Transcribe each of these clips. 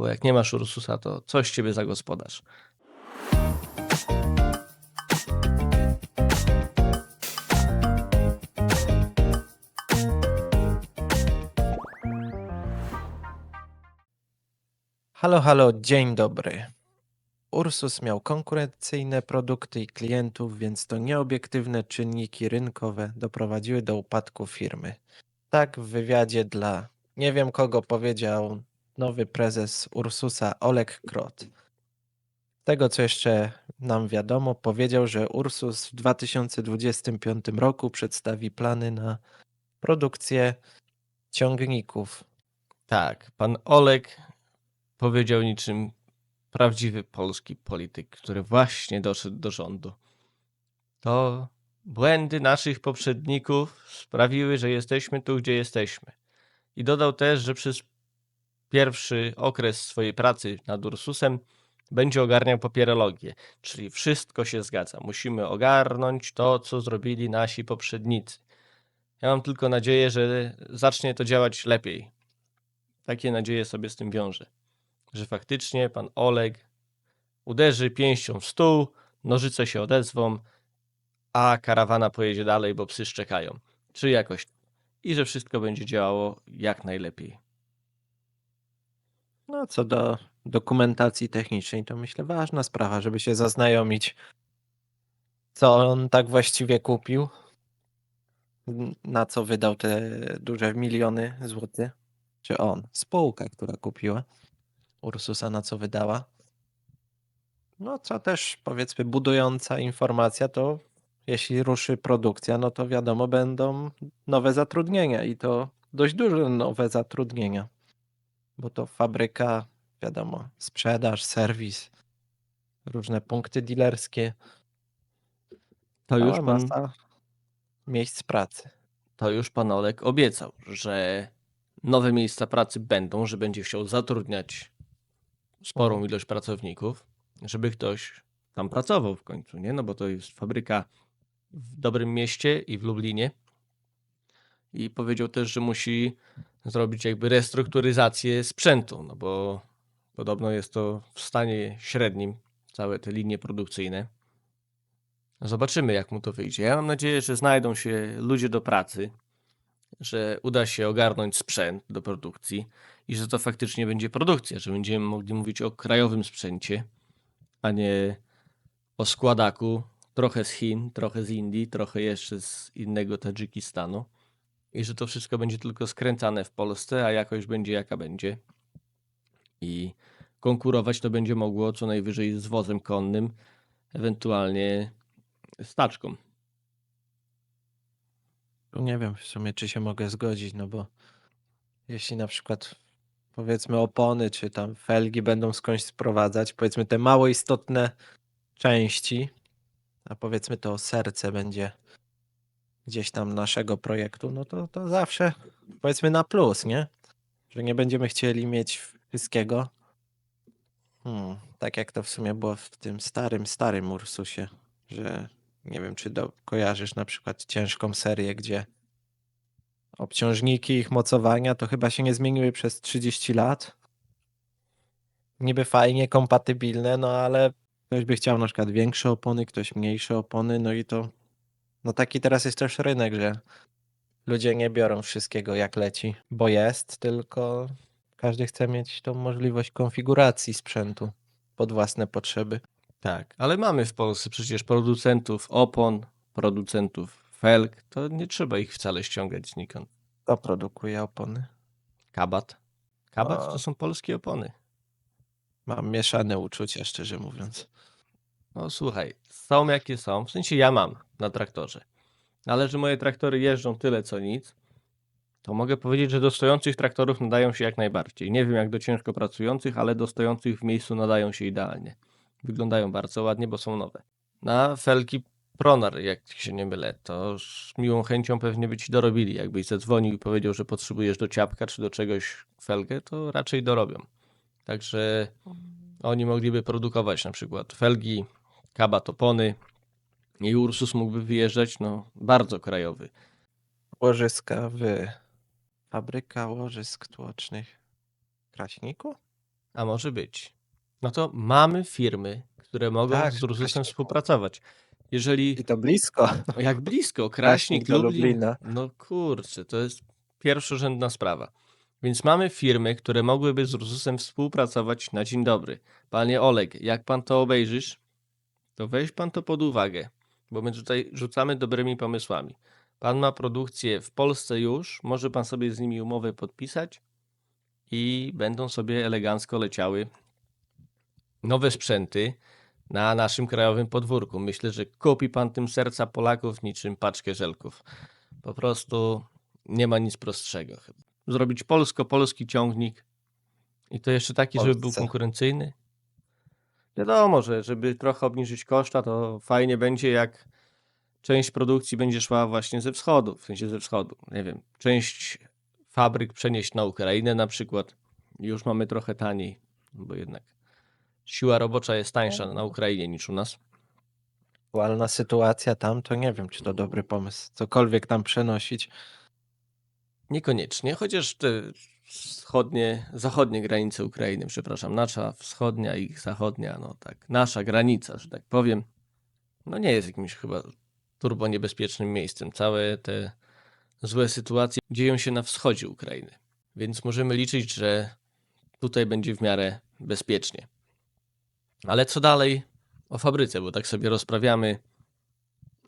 bo jak nie masz Ursusa, to coś ciebie za gospodarz. Halo, halo, dzień dobry. Ursus miał konkurencyjne produkty i klientów, więc to nieobiektywne czynniki rynkowe doprowadziły do upadku firmy. Tak w wywiadzie dla nie wiem kogo powiedział nowy prezes Ursusa Oleg Krot. Tego co jeszcze nam wiadomo, powiedział, że Ursus w 2025 roku przedstawi plany na produkcję ciągników. Tak, pan Olek powiedział niczym prawdziwy polski polityk, który właśnie doszedł do rządu. To błędy naszych poprzedników sprawiły, że jesteśmy tu, gdzie jesteśmy. I dodał też, że przez pierwszy okres swojej pracy nad Ursusem będzie ogarniał papierologię, czyli wszystko się zgadza. Musimy ogarnąć to, co zrobili nasi poprzednicy. Ja mam tylko nadzieję, że zacznie to działać lepiej. Takie nadzieje sobie z tym wiążę. Że faktycznie pan Oleg uderzy pięścią w stół, nożyce się odezwą, a karawana pojedzie dalej, bo psy szczekają. Czy jakoś. I że wszystko będzie działało jak najlepiej. No, co do dokumentacji technicznej, to myślę ważna sprawa, żeby się zaznajomić, co on tak właściwie kupił, na co wydał te duże miliony złotych. Czy on, spółka, która kupiła Ursusa, na co wydała. No, co też powiedzmy budująca informacja, to jeśli ruszy produkcja, no to wiadomo, będą nowe zatrudnienia i to dość duże nowe zatrudnienia bo to fabryka, wiadomo, sprzedaż, serwis, różne punkty dealerskie, To już, pan, miejsc pracy. to już pan Olek obiecał, że nowe miejsca pracy będą, że będzie chciał zatrudniać sporą Mhm. ilość pracowników, żeby ktoś tam pracował w końcu, nie? No bo to jest fabryka w dobrym mieście i w Lublinie. I powiedział też, że musi zrobić jakby restrukturyzację sprzętu, no bo podobno jest to w stanie średnim, całe te linie produkcyjne. Zobaczymy, jak mu to wyjdzie. Ja mam nadzieję, że znajdą się ludzie do pracy, że uda się ogarnąć sprzęt do produkcji i że to faktycznie będzie produkcja, że będziemy mogli mówić o krajowym sprzęcie, a nie o składaku, trochę z Chin, trochę z Indii, trochę jeszcze z innego Tadżykistanu i że to wszystko będzie tylko skręcane w Polsce, a jakość będzie jaka będzie. I konkurować to będzie mogło co najwyżej z wozem konnym, ewentualnie staczką. Tu nie wiem w sumie, czy się mogę zgodzić, no bo jeśli na przykład powiedzmy opony, czy tam felgi będą skądś sprowadzać, powiedzmy te mało istotne części, a powiedzmy to serce będzie gdzieś tam naszego projektu, no to, to zawsze powiedzmy na plus, nie? Że nie będziemy chcieli mieć wszystkiego. Hmm, tak jak to w sumie było w tym starym, starym Ursusie, że nie wiem, czy do, kojarzysz na przykład ciężką serię, gdzie obciążniki ich mocowania to chyba się nie zmieniły przez 30 lat. Niby fajnie, kompatybilne, no ale ktoś by chciał na przykład większe opony, ktoś mniejsze opony, no i to no taki teraz jest też rynek, że ludzie nie biorą wszystkiego jak leci, bo jest, tylko każdy chce mieć tą możliwość konfiguracji sprzętu pod własne potrzeby. Tak, ale mamy w Polsce przecież producentów opon, producentów felg, to nie trzeba ich wcale ściągać znikąd. To produkuje opony. Kabat. Kabat to są polskie opony. Mam mieszane uczucia, szczerze mówiąc. No słuchaj, są jakie są, w sensie ja mam na traktorze. Ale że moje traktory jeżdżą tyle co nic, to mogę powiedzieć, że do stojących traktorów nadają się jak najbardziej. Nie wiem jak do ciężko pracujących, ale do stojących w miejscu nadają się idealnie. Wyglądają bardzo ładnie, bo są nowe. Na felki Pronar, jak się nie mylę, to z miłą chęcią pewnie by ci dorobili. Jakbyś zadzwonił i powiedział, że potrzebujesz do ciapka czy do czegoś felgę, to raczej dorobią. Także oni mogliby produkować na przykład felgi, kabat opony i Ursus mógłby wyjeżdżać, no, bardzo krajowy. Łożyska w... Fabryka łożysk tłocznych Kraśniku? A może być. No to mamy firmy, które mogą Tak, z Ursusem współpracować. Jeżeli I to blisko. jak blisko, Kraśnik Kraśnik, Lublin, Lublina. no kurczę, to jest pierwszorzędna sprawa. Więc mamy firmy, które mogłyby z Ursusem współpracować na dzień dobry. Panie Oleg, jak pan to obejrzysz, to weź pan to pod uwagę, bo my tutaj rzucamy dobrymi pomysłami. Pan ma produkcję w Polsce już, może pan sobie z nimi umowę podpisać i będą sobie elegancko leciały nowe sprzęty na naszym krajowym podwórku. Myślę, że kupi pan tym serca Polaków niczym paczkę żelków. Po prostu nie ma nic prostszego. Zrobić polsko-polski ciągnik i to jeszcze taki, żeby był konkurencyjny. Wiadomo, że żeby trochę obniżyć koszta, to fajnie będzie, jak część produkcji będzie szła właśnie ze wschodu, w sensie ze wschodu. Nie wiem, część fabryk przenieść na Ukrainę na przykład. Już mamy trochę taniej, bo jednak siła robocza jest tańsza na Ukrainie niż u nas. Aktualna sytuacja tam, to nie wiem, czy to dobry pomysł. Cokolwiek tam przenosić. Niekoniecznie, chociaż te wschodnie, zachodnie granice Ukrainy, przepraszam, nasza wschodnia i zachodnia, no tak, nasza granica, że tak powiem, no nie jest jakimś chyba turbo niebezpiecznym miejscem. Całe te złe sytuacje dzieją się na wschodzie Ukrainy, więc możemy liczyć, że tutaj będzie w miarę bezpiecznie. Ale co dalej o fabryce, bo tak sobie rozprawiamy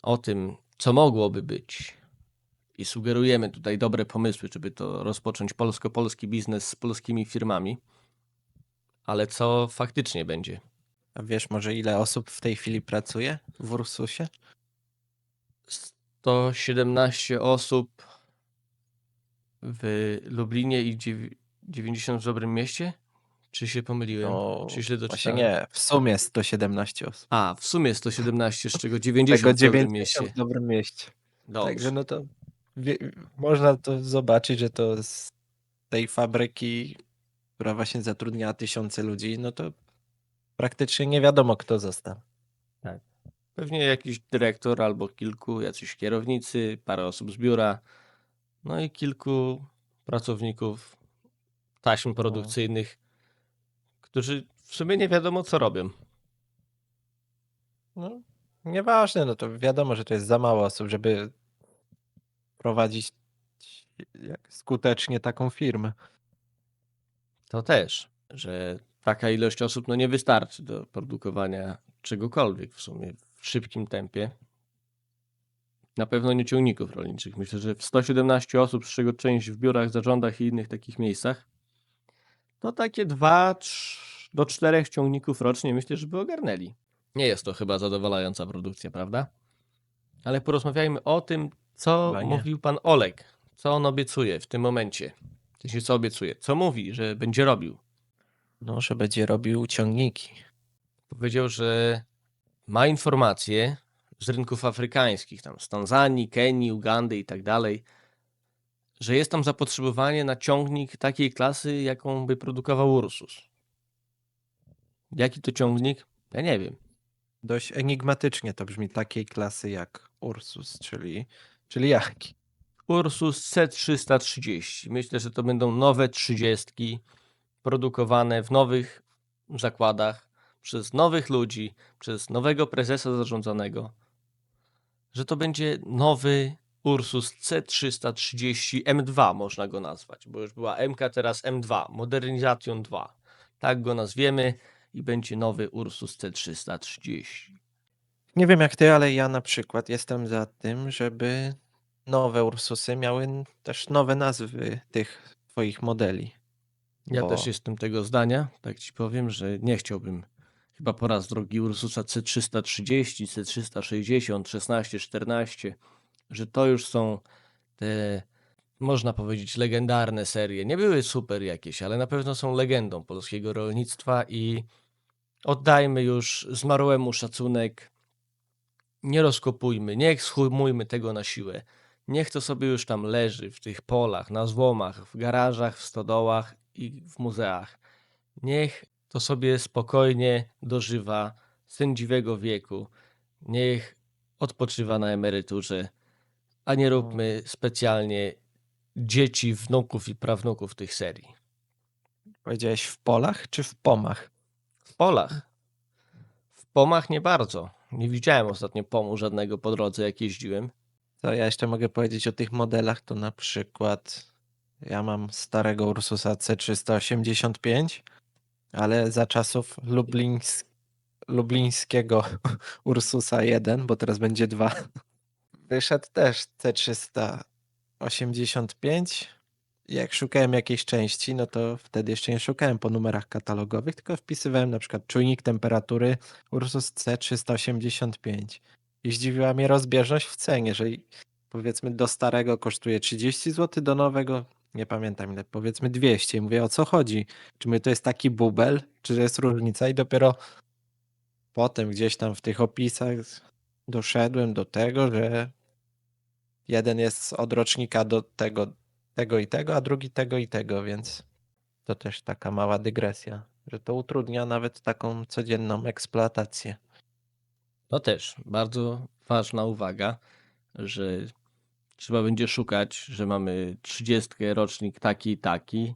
o tym, co mogłoby być i sugerujemy tutaj dobre pomysły, żeby to rozpocząć polsko-polski biznes z polskimi firmami. Ale co faktycznie będzie? A wiesz może ile osób w tej chwili pracuje w Ursusie? 117 osób w Lublinie i dziew- 90 w Dobrym Mieście? Czy się pomyliłem? No, Czy źle doczytałem? nie, w sumie 117 osób. A, w sumie 117, z czego Tego 90 w Dobrym 90 Mieście. w Dobrym Mieście. Dobrze. Także no to wie, można to zobaczyć, że to z tej fabryki, która właśnie zatrudniała tysiące ludzi, no to praktycznie nie wiadomo kto został. Pewnie jakiś dyrektor albo kilku, jacyś kierownicy, parę osób z biura, no i kilku pracowników taśm produkcyjnych, którzy w sumie nie wiadomo co robią. No, nieważne, no to wiadomo, że to jest za mało osób, żeby prowadzić skutecznie taką firmę. To też, że taka ilość osób no nie wystarczy do produkowania czegokolwiek w sumie w szybkim tempie. Na pewno nie ciągników rolniczych. Myślę, że w 117 osób, z czego część w biurach, zarządach i innych takich miejscach, to takie 2 do 4 ciągników rocznie myślę, żeby ogarnęli. Nie jest to chyba zadowalająca produkcja, prawda? Ale porozmawiajmy o tym, co Chyba nie. mówił pan Olek. Co on obiecuje w tym momencie. W sensie, co obiecuje? Co mówi, że będzie robił? No, że będzie robił ciągniki. Powiedział, że ma informacje z rynków afrykańskich, tam z Tanzanii, Kenii, Ugandy i tak dalej, że jest tam zapotrzebowanie na ciągnik takiej klasy, jaką by produkował Ursus. Jaki to ciągnik? Ja nie wiem. Dość enigmatycznie to brzmi takiej klasy jak Ursus, czyli, czyli jaki? Ursus C330. Myślę, że to będą nowe 30 produkowane w nowych zakładach przez nowych ludzi, przez nowego prezesa zarządzanego. Że to będzie nowy Ursus C330 M2 można go nazwać, bo już była MK, teraz M2, Modernization 2. Tak go nazwiemy i będzie nowy Ursus C330. Nie wiem jak ty, ale ja na przykład jestem za tym, żeby nowe Ursusy miały też nowe nazwy tych twoich modeli. Ja Bo- też jestem tego zdania, tak ci powiem, że nie chciałbym chyba po raz drogi Ursusa C330, C360, 16, 14, że to już są te, można powiedzieć, legendarne serie. Nie były super jakieś, ale na pewno są legendą polskiego rolnictwa i oddajmy już zmarłemu szacunek. Nie rozkopujmy, nie schumujmy tego na siłę. Niech to sobie już tam leży w tych polach, na złomach, w garażach, w stodołach i w muzeach. Niech to sobie spokojnie dożywa sędziwego wieku. Niech odpoczywa na emeryturze, a nie róbmy specjalnie dzieci, wnuków i prawnuków tych serii. Powiedziałeś w polach czy w pomach? W polach. W pomach nie bardzo. Nie widziałem ostatnio pomu żadnego po drodze, jak jeździłem. Co ja jeszcze mogę powiedzieć o tych modelach, to na przykład ja mam starego Ursusa C385, ale za czasów lublińs... lublińskiego Ursusa 1, bo teraz będzie 2, wyszedł też C385. Jak szukałem jakiejś części, no to wtedy jeszcze nie szukałem po numerach katalogowych, tylko wpisywałem na przykład czujnik temperatury Ursus C385. I zdziwiła mnie rozbieżność w cenie, że powiedzmy do starego kosztuje 30 zł, do nowego nie pamiętam ile, powiedzmy 200. I mówię o co chodzi? Czy to jest taki bubel, czy jest różnica? I dopiero potem gdzieś tam w tych opisach doszedłem do tego, że jeden jest od rocznika do tego, tego i tego, a drugi tego i tego, więc to też taka mała dygresja, że to utrudnia nawet taką codzienną eksploatację. To też bardzo ważna uwaga, że trzeba będzie szukać, że mamy 30 rocznik taki i taki,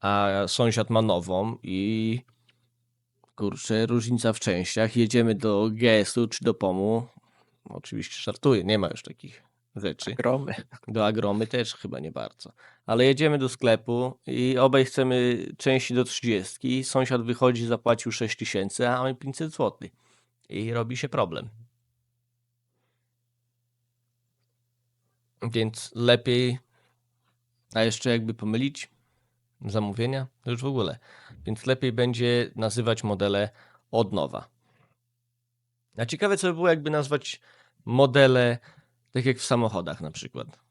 a sąsiad ma nową i kurczę, różnica w częściach. Jedziemy do GS-u czy do POM-u. Oczywiście żartuję, nie ma już takich rzeczy. Gromy. Do Agromy też chyba nie bardzo. Ale jedziemy do sklepu i obaj chcemy części do 30. Sąsiad wychodzi, zapłacił 6 tysięcy, a mamy 500 zł. I robi się problem. Więc lepiej, a jeszcze jakby pomylić zamówienia, już w ogóle. Więc lepiej będzie nazywać modele od nowa. A ciekawe, co by było, jakby nazwać modele tak jak w samochodach na przykład.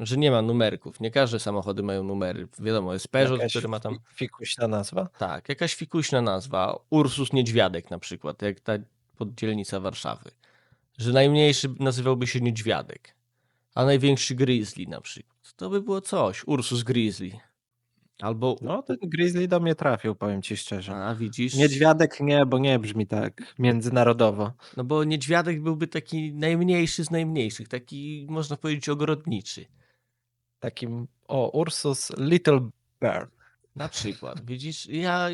Że nie ma numerków. Nie każde samochody mają numery. Wiadomo, jest Peugeot, Jakaś który ma tam. fi- fikuśna nazwa. Tak, jakaś fikuśna nazwa. Ursus Niedźwiadek na przykład, jak ta poddzielnica Warszawy. Że najmniejszy nazywałby się Niedźwiadek, a największy Grizzly na przykład. To by było coś. Ursus Grizzly. Albo. No, ten Grizzly do mnie trafił, powiem ci szczerze. A widzisz. Niedźwiadek nie, bo nie brzmi tak międzynarodowo. No bo Niedźwiadek byłby taki najmniejszy z najmniejszych. Taki, można powiedzieć, ogrodniczy. Takim, o, Ursus Little Bear. Na przykład. Widzisz, ja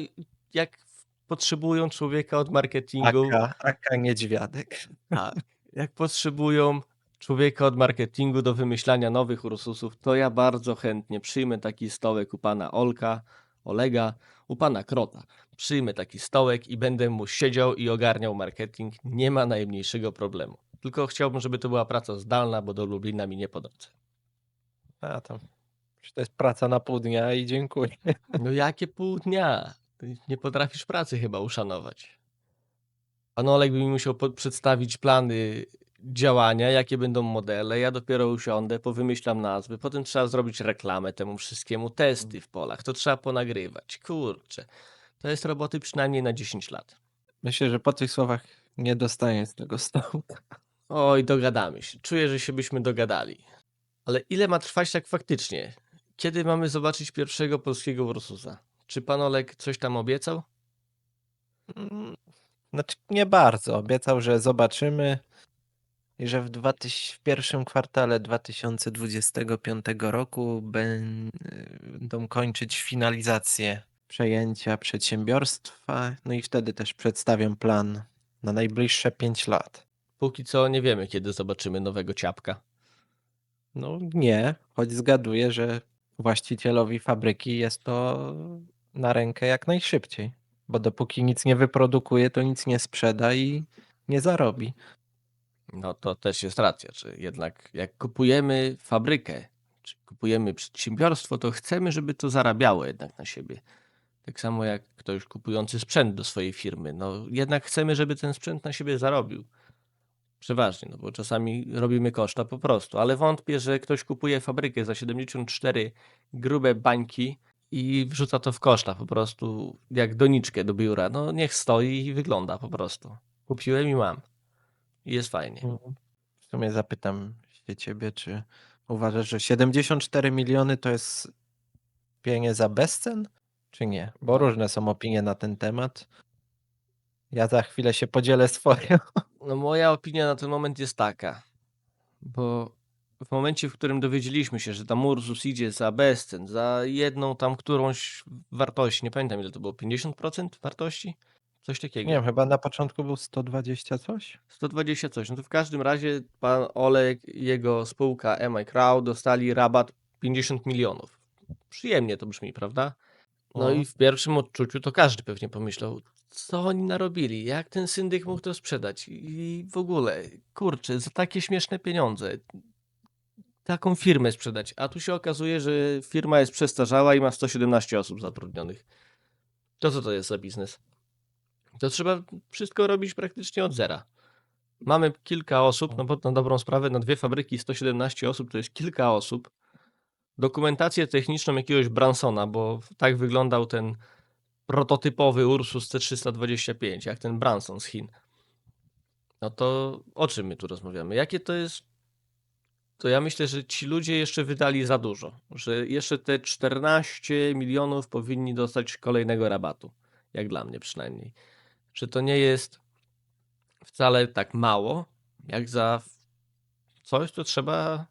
jak potrzebują człowieka od marketingu. Aka, aka Niedźwiadek. Tak. Jak potrzebują człowieka od marketingu do wymyślania nowych Ursusów, to ja bardzo chętnie przyjmę taki stołek u pana Olka, Olega, u pana Krota. Przyjmę taki stołek i będę mu siedział i ogarniał marketing. Nie ma najmniejszego problemu. Tylko chciałbym, żeby to była praca zdalna, bo do Lublina mi nie po drodze. A tam, to jest praca na pół dnia i dziękuję. No jakie pół dnia? Ty nie potrafisz pracy chyba uszanować. Pan Olek by mi musiał przedstawić plany działania, jakie będą modele. Ja dopiero usiądę, powymyślam nazwy. Potem trzeba zrobić reklamę temu wszystkiemu, testy w polach. To trzeba ponagrywać. Kurczę. To jest roboty przynajmniej na 10 lat. Myślę, że po tych słowach nie dostaję z tego stołu. Oj, dogadamy się. Czuję, że się byśmy dogadali. Ale ile ma trwać tak faktycznie? Kiedy mamy zobaczyć pierwszego polskiego Ursusa? Czy pan Olek coś tam obiecał? Mm, Znaczy nie bardzo. Obiecał, że zobaczymy i że w, 2000, w pierwszym kwartale 2025 roku będą kończyć finalizację przejęcia przedsiębiorstwa. No i wtedy też przedstawią plan na najbliższe 5 lat. Póki co nie wiemy, kiedy zobaczymy nowego ciapka. No nie, choć zgaduję, że właścicielowi fabryki jest to na rękę jak najszybciej. Bo dopóki nic nie wyprodukuje, to nic nie sprzeda i nie zarobi. No to też jest racja, że jednak jak kupujemy fabrykę, czy kupujemy przedsiębiorstwo, to chcemy, żeby to zarabiało jednak na siebie. Tak samo jak ktoś kupujący sprzęt do swojej firmy. No jednak chcemy, żeby ten sprzęt na siebie zarobił. Przeważnie, no bo czasami robimy koszta po prostu, ale wątpię, że ktoś kupuje fabrykę za 74 grube bańki i wrzuca to w koszta po prostu jak doniczkę do biura. No niech stoi i wygląda po prostu. Kupiłem i mam. I jest fajnie. W sumie zapytam się ciebie, czy uważasz, że 74 miliony to jest pieniądze za bezcen, czy nie? Bo różne są opinie na ten temat. Ja za chwilę się podzielę swoją. No moja opinia na ten moment jest taka, bo w momencie, w którym dowiedzieliśmy się, że tam Ursus idzie za bezcen, za jedną tam którąś wartość, nie pamiętam ile to było, 50% wartości? Coś takiego. Nie wiem, chyba na początku był 120 coś? 120 coś. No to w każdym razie pan Olek i jego spółka MI Crowd dostali rabat 50 milionów. Przyjemnie to brzmi, prawda? No No. i w pierwszym odczuciu to każdy pewnie pomyślał, co oni narobili, jak ten syndyk mógł to sprzedać i w ogóle, kurczę, za takie śmieszne pieniądze taką firmę sprzedać. A tu się okazuje, że firma jest przestarzała i ma 117 osób zatrudnionych. To co to jest za biznes? To trzeba wszystko robić praktycznie od zera. Mamy kilka osób, no bo na dobrą sprawę, na dwie fabryki 117 osób to jest kilka osób. Dokumentację techniczną jakiegoś Bransona, bo tak wyglądał ten prototypowy Ursus C325, jak ten Branson z Chin. No to o czym my tu rozmawiamy? Jakie to jest to ja myślę, że ci ludzie jeszcze wydali za dużo, że jeszcze te 14 milionów powinni dostać kolejnego rabatu, jak dla mnie przynajmniej. Że to nie jest wcale tak mało, jak za coś, co trzeba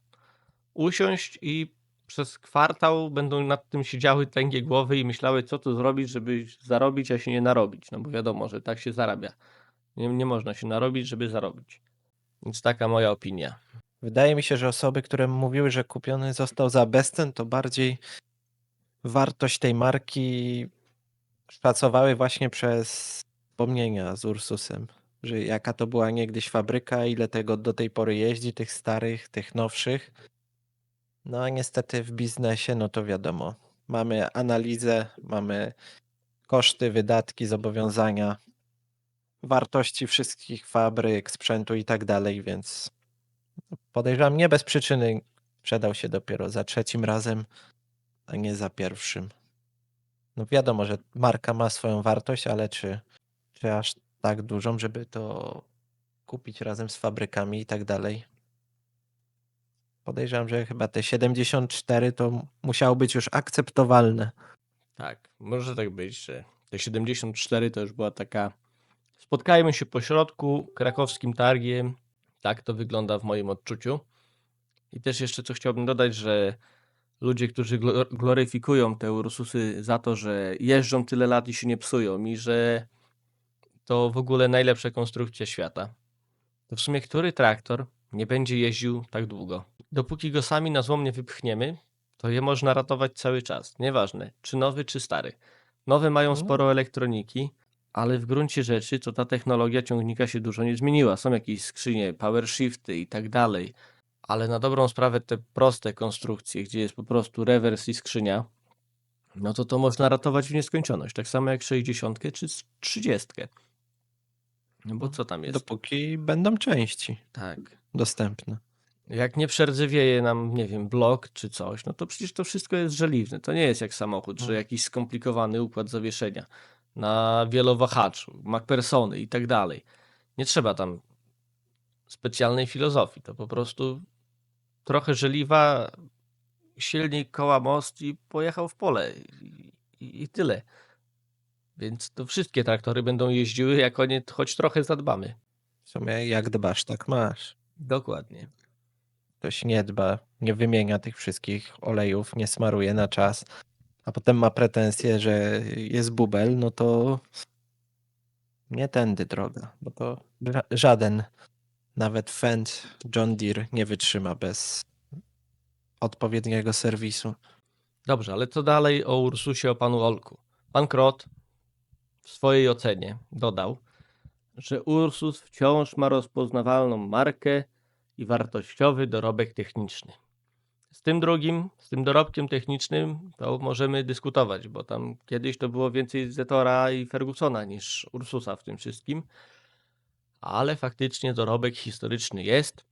usiąść i przez kwartał będą nad tym siedziały tęgie głowy i myślały, co tu zrobić, żeby zarobić, a się nie narobić. No bo wiadomo, że tak się zarabia. Nie, nie można się narobić, żeby zarobić. Więc taka moja opinia. Wydaje mi się, że osoby, które mówiły, że kupiony został za bezcen, to bardziej wartość tej marki szacowały właśnie przez wspomnienia z Ursusem. Że jaka to była niegdyś fabryka, ile tego do tej pory jeździ, tych starych, tych nowszych. No a niestety w biznesie, no to wiadomo, mamy analizę, mamy koszty, wydatki, zobowiązania, wartości wszystkich fabryk, sprzętu i tak dalej, więc podejrzewam nie bez przyczyny sprzedał się dopiero za trzecim razem, a nie za pierwszym. No wiadomo, że marka ma swoją wartość, ale czy, czy aż tak dużą, żeby to kupić razem z fabrykami i tak dalej? Podejrzewam, że chyba te 74 to musiało być już akceptowalne. Tak, może tak być, że te 74 to już była taka. Spotkajmy się po środku, krakowskim targiem. Tak to wygląda w moim odczuciu. I też jeszcze co chciałbym dodać, że ludzie, którzy glo- gloryfikują te Ursusy za to, że jeżdżą tyle lat i się nie psują i że to w ogóle najlepsza konstrukcja świata. To w sumie który traktor nie będzie jeździł tak długo? Dopóki go sami na złom nie wypchniemy, to je można ratować cały czas. Nieważne, czy nowy, czy stary. Nowe mają Mhm. sporo elektroniki, ale w gruncie rzeczy to ta technologia ciągnika się dużo nie zmieniła. Są jakieś skrzynie, power shifty i tak dalej. Ale na dobrą sprawę te proste konstrukcje, gdzie jest po prostu rewers i skrzynia, no to to można ratować w nieskończoność. Tak samo jak 60 czy 30. No bo co tam jest? Dopóki będą części Tak. dostępne. Jak nie przerdzewieje nam, nie wiem, blok czy coś, no to przecież to wszystko jest żeliwne. To nie jest jak samochód, że Mhm. jakiś skomplikowany układ zawieszenia na wielowahaczu, MacPersony i tak dalej. Nie trzeba tam specjalnej filozofii. To po prostu trochę żeliwa, silnik koła most i pojechał w pole. I, i, i tyle. Więc to wszystkie traktory będą jeździły, jak o nie choć trochę zadbamy. W sumie jak dbasz, tak masz. Dokładnie. Ktoś nie dba, nie wymienia tych wszystkich olejów, nie smaruje na czas, a potem ma pretensje, że jest bubel, no to nie tędy droga, bo to ża- żaden, nawet Fendt, John Deere nie wytrzyma bez odpowiedniego serwisu. Dobrze, ale co dalej o Ursusie, o panu Olku? Pan Krot w swojej ocenie dodał, że Ursus wciąż ma rozpoznawalną markę i wartościowy dorobek techniczny. Z tym drugim, z tym dorobkiem technicznym, to możemy dyskutować, bo tam kiedyś to było więcej Zetora i Fergusona niż Ursusa w tym wszystkim, ale faktycznie dorobek historyczny jest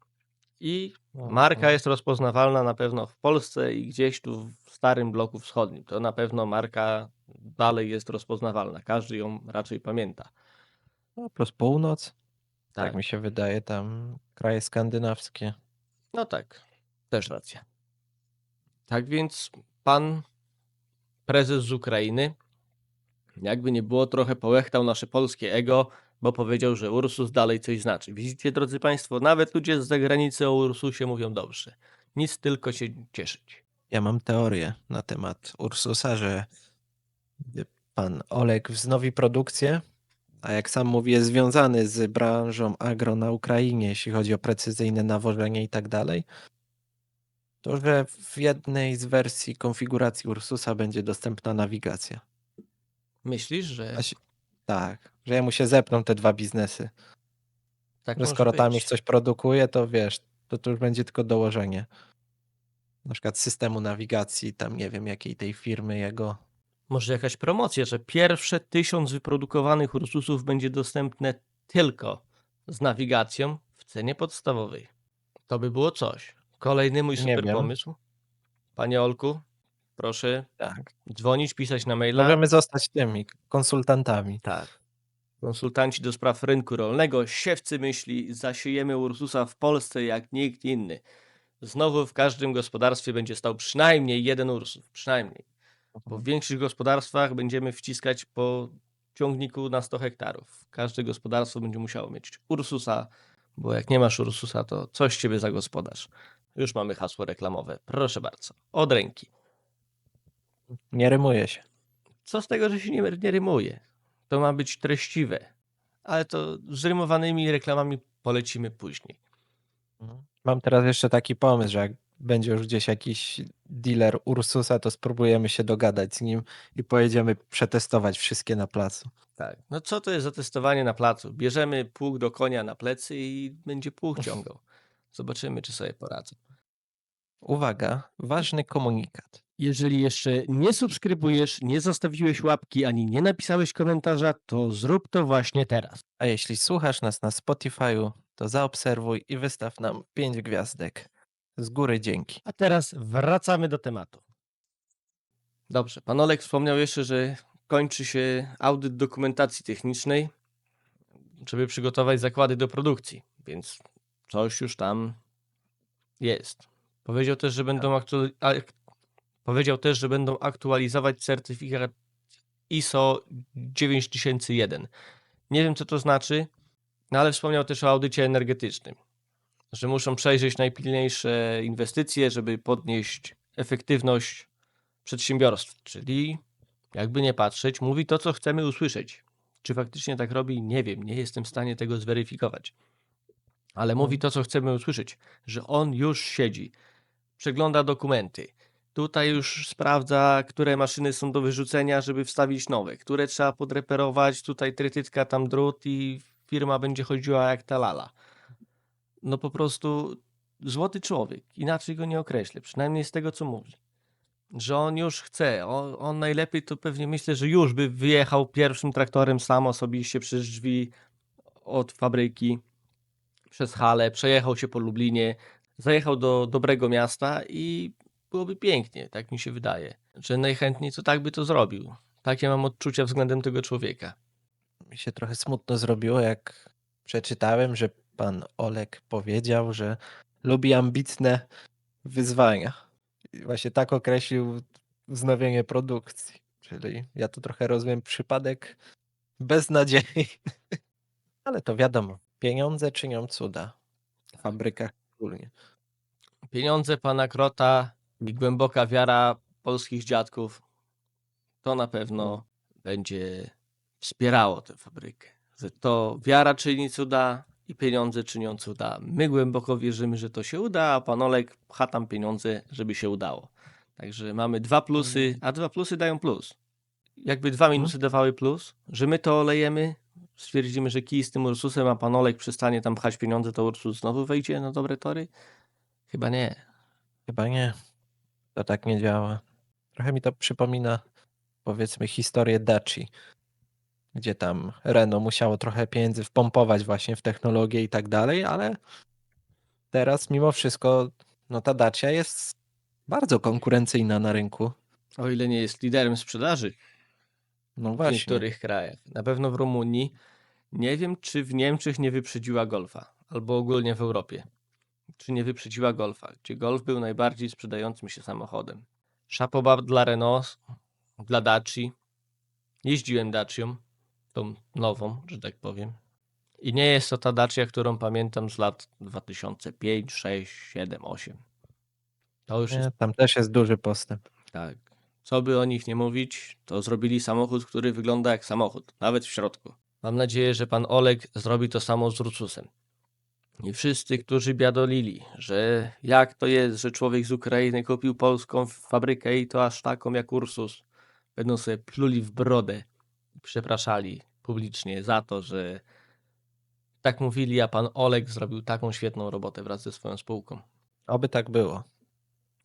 i Marka jest rozpoznawalna na pewno w Polsce i gdzieś tu w starym bloku wschodnim. To na pewno marka dalej jest rozpoznawalna. Każdy ją raczej pamięta. No, plus północ, tak. Tak, mi się wydaje, tam kraje skandynawskie. no tak, też racja. Tak więc pan prezes z Ukrainy, jakby nie było, trochę połechtał nasze polskie ego, bo powiedział, że Ursus dalej coś znaczy. Widzicie, drodzy Państwo, nawet ludzie z zagranicy o Ursusie mówią dobrze. Nic tylko się cieszyć. Ja mam teorię na temat Ursusa, że pan Olek wznowi produkcję, a jak sam mówi, jest związany z branżą agro na Ukrainie, jeśli chodzi o precyzyjne nawożenie i tak dalej, to że w jednej z wersji konfiguracji Ursusa będzie dostępna nawigacja. Myślisz, że się- Tak, że jemu się zepną te dwa biznesy. tak Że skoro tam być? ich coś produkuje, to wiesz, to to już będzie tylko dołożenie. Na przykład systemu nawigacji, tam nie wiem jakiej tej firmy jego. Może jakaś promocja, że pierwsze tysiąc wyprodukowanych Ursusów będzie dostępne tylko z nawigacją w cenie podstawowej. To by było coś. Kolejny mój super pomysł. Panie Olku, proszę Tak. dzwonić, pisać na maila. Możemy zostać tymi konsultantami. Tak. Konsultanci do spraw rynku rolnego, siewcy myśli, zasiejemy Ursusa w Polsce jak nikt inny. Znowu w każdym gospodarstwie będzie stał przynajmniej jeden Ursus. Przynajmniej. Bo w większych gospodarstwach będziemy wciskać po ciągniku na 100 hektarów. Każde gospodarstwo będzie musiało mieć Ursusa, bo jak nie masz Ursusa, to coś ciebie za gospodarz. Już mamy hasło reklamowe. Proszę bardzo. Od ręki. Nie rymuje się. Co z tego, że się nie, nie rymuje? To ma być treściwe. Ale to z rymowanymi reklamami polecimy później. Mam teraz jeszcze taki pomysł, że jak będzie już gdzieś jakiś dealer Ursusa, to spróbujemy się dogadać z nim i pojedziemy przetestować wszystkie na placu. Tak. No co to jest za testowanie na placu? Bierzemy pług do konia na plecy i będzie pług ciągał. Zobaczymy, czy sobie poradzą. Uwaga, ważny komunikat. Jeżeli jeszcze nie subskrybujesz, nie zostawiłeś łapki ani nie napisałeś komentarza, to zrób to właśnie teraz. A jeśli słuchasz nas na Spotify'u, to zaobserwuj i wystaw nam 5 gwiazdek. Z góry dzięki. A teraz wracamy do tematu. Dobrze, pan Olek wspomniał jeszcze, że kończy się audyt dokumentacji technicznej, żeby przygotować zakłady do produkcji, więc coś już tam jest. Powiedział też, że będą aktu- ak- powiedział też, że będą aktualizować certyfikat ISO 9001. Nie wiem, co to znaczy, no ale wspomniał też o audycie energetycznym że muszą przejrzeć najpilniejsze inwestycje, żeby podnieść efektywność przedsiębiorstw. Czyli, jakby nie patrzeć, mówi to, co chcemy usłyszeć. Czy faktycznie tak robi? Nie wiem, nie jestem w stanie tego zweryfikować. Ale mówi to, co chcemy usłyszeć, że on już siedzi, przegląda dokumenty. Tutaj już sprawdza, które maszyny są do wyrzucenia, żeby wstawić nowe, które trzeba podreperować. Tutaj trytytka, tam drut i firma będzie chodziła jak ta lala no po prostu złoty człowiek. Inaczej go nie określę, przynajmniej z tego, co mówi. Że on już chce. On, on najlepiej to pewnie myślę, że już by wyjechał pierwszym traktorem sam osobiście przez drzwi od fabryki, przez halę, przejechał się po Lublinie, zajechał do dobrego miasta i byłoby pięknie, tak mi się wydaje. Że najchętniej to tak by to zrobił. Takie mam odczucia względem tego człowieka. Mi się trochę smutno zrobiło, jak przeczytałem, że pan Olek powiedział, że lubi ambitne wyzwania. I właśnie tak określił wznowienie produkcji. Czyli ja tu trochę rozumiem przypadek beznadziei. Ale to wiadomo, pieniądze czynią cuda. W fabrykach szczególnie. Pieniądze pana Krota i głęboka wiara polskich dziadków to na pewno będzie wspierało tę fabrykę. To wiara czyni cuda i pieniądze czynią cuda. My głęboko wierzymy, że to się uda, a pan Olek pcha tam pieniądze, żeby się udało. Także mamy dwa plusy, a dwa plusy dają plus. Jakby dwa minusy dawały plus, że my to olejemy, stwierdzimy, że kij z tym Ursusem, a pan Olek przestanie tam pchać pieniądze, to Ursus znowu wejdzie na dobre tory? Chyba nie. Chyba nie. To tak nie działa. Trochę mi to przypomina, powiedzmy, historię Daci, gdzie tam Renault musiało trochę pieniędzy wpompować właśnie w technologię i tak dalej, ale teraz mimo wszystko no ta Dacia jest bardzo konkurencyjna na rynku. O ile nie jest liderem sprzedaży No w niektórych krajach. Na pewno w Rumunii. Nie wiem, czy w Niemczech nie wyprzedziła Golfa, albo ogólnie w Europie. Czy nie wyprzedziła Golfa, gdzie Golf był najbardziej sprzedającym się samochodem. Szapoba dla Renault, dla Daci. Jeździłem Dacią, tą nową, że tak powiem. I nie jest to ta Dacia, którą pamiętam z lat 2005, 6, 7, 8. To już jest Nie, tam też jest duży postęp. tak. Co by o nich nie mówić, to zrobili samochód, który wygląda jak samochód, nawet w środku. Mam nadzieję, że pan Oleg zrobi to samo z Ursusem. I wszyscy, którzy biadolili, że jak to jest, że człowiek z Ukrainy kupił polską fabrykę i to aż taką jak Ursus, będą sobie pluli w brodę przepraszali publicznie za to, że tak mówili, a pan Oleg zrobił taką świetną robotę wraz ze swoją spółką. Oby tak było.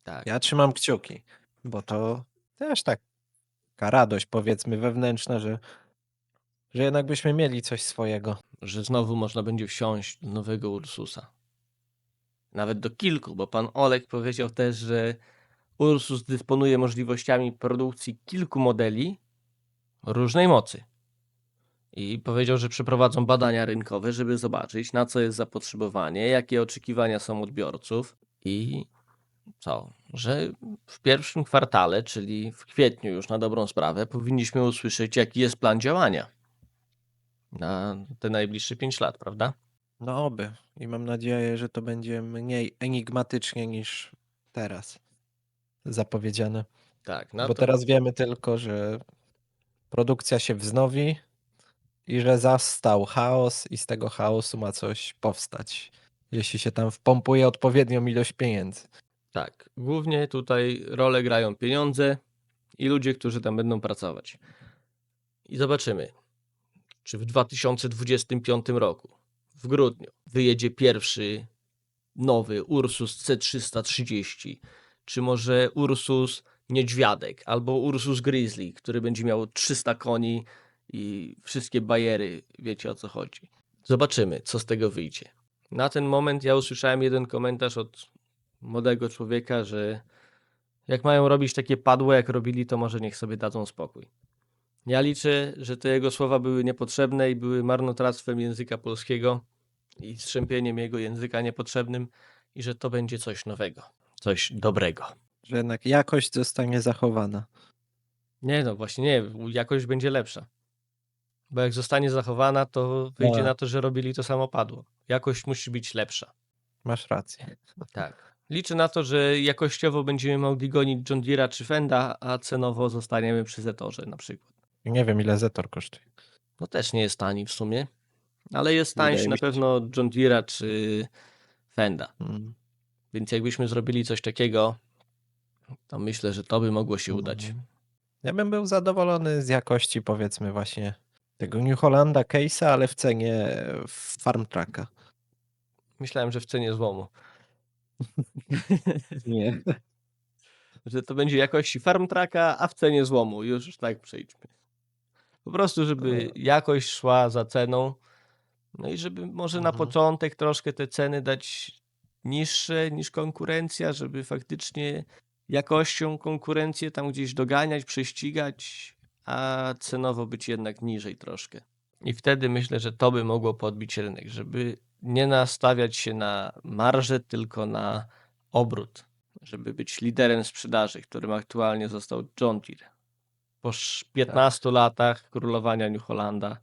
Tak. Ja trzymam kciuki, bo to też taka radość, powiedzmy, wewnętrzna, że, że jednak byśmy mieli coś swojego. że znowu można będzie wsiąść do nowego Ursusa. Nawet do kilku, bo pan Olek powiedział też, że Ursus dysponuje możliwościami produkcji kilku modeli różnej mocy. I powiedział, że przeprowadzą badania rynkowe, żeby zobaczyć, na co jest zapotrzebowanie, jakie oczekiwania są odbiorców i co, że w pierwszym kwartale, czyli w kwietniu już na dobrą sprawę, powinniśmy usłyszeć, jaki jest plan działania na te najbliższe 5 lat, prawda? No oby. I mam nadzieję, że to będzie mniej enigmatycznie niż teraz zapowiedziane. Tak, na bo to, teraz wiemy tylko, że produkcja się wznowi i że zastał chaos i z tego chaosu ma coś powstać. Jeśli się tam wpompuje odpowiednią ilość pieniędzy. tak. Głównie tutaj rolę grają pieniądze i ludzie, którzy tam będą pracować. I zobaczymy, czy w 2025 roku, w grudniu, wyjedzie pierwszy nowy Ursus C330, czy może Ursus Niedźwiadek, albo Ursus Grizzly, który będzie miał 300 koni i wszystkie bajery, wiecie o co chodzi. Zobaczymy, co z tego wyjdzie. Na ten moment ja usłyszałem jeden komentarz od młodego człowieka, że jak mają robić takie padłe, jak robili, to może niech sobie dadzą spokój. Ja liczę, że te jego słowa były niepotrzebne i były marnotrawstwem języka polskiego i strzępieniem jego języka niepotrzebnym i że to będzie coś nowego, coś dobrego. Że jednak jakość zostanie zachowana. Nie no, właśnie nie, jakość będzie lepsza. Bo jak zostanie zachowana, to wyjdzie Tak. na to, że robili to samo padło. Jakość musi być lepsza. Masz rację. Tak. Liczę na to, że jakościowo będziemy mogli gonić John Deere'a czy Fenda, a cenowo zostaniemy przy Zetorze na przykład. Nie wiem, ile Zetor kosztuje. No też nie jest tani w sumie, ale jest tańszy na pewno John Deere'a czy Fenda. Mm. Więc jakbyśmy zrobili coś takiego, to myślę, że to by mogło się udać. Mhm. Ja bym był zadowolony z jakości, powiedzmy, właśnie tego New Hollanda case'a, ale w cenie Farm Trucka. Myślałem, że w cenie złomu. Nie. że to będzie jakości farm tracka, a w cenie złomu. Już tak przejdźmy. Po prostu, żeby jakość szła za ceną. No i żeby może na Mhm. początek troszkę te ceny dać niższe niż konkurencja, żeby faktycznie jakością konkurencję tam gdzieś doganiać, prześcigać, a cenowo być jednak niżej troszkę. I wtedy myślę, że to by mogło podbić rynek, żeby nie nastawiać się na marżę, tylko na obrót, żeby być liderem sprzedaży, którym aktualnie został John Deere. Po sz- 15 latach królowania New Hollanda.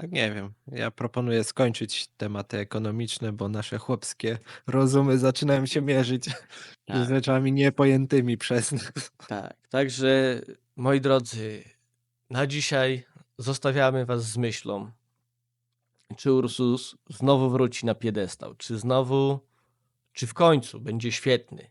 Tak, Nie wiem. Ja proponuję skończyć tematy ekonomiczne, bo nasze chłopskie rozumy zaczynają się mierzyć Tak. z rzeczami niepojętymi przez nas. tak. Także moi drodzy, na dzisiaj zostawiamy was z myślą, czy Ursus znowu wróci na piedestał, czy znowu, czy w końcu będzie świetny,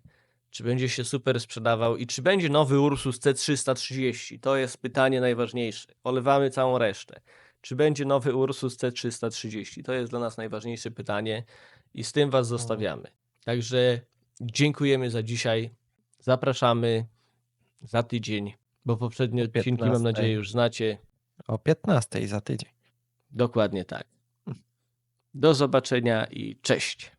czy będzie się super sprzedawał i czy będzie nowy Ursus C330. To jest pytanie najważniejsze. Olewamy całą resztę. Czy będzie nowy Ursus C330? To jest dla nas najważniejsze pytanie i z tym was zostawiamy. Także dziękujemy za dzisiaj. Zapraszamy za tydzień, bo poprzednie odcinki mam 15. nadzieję już znacie. O 15 za tydzień. Dokładnie tak. Do zobaczenia i cześć.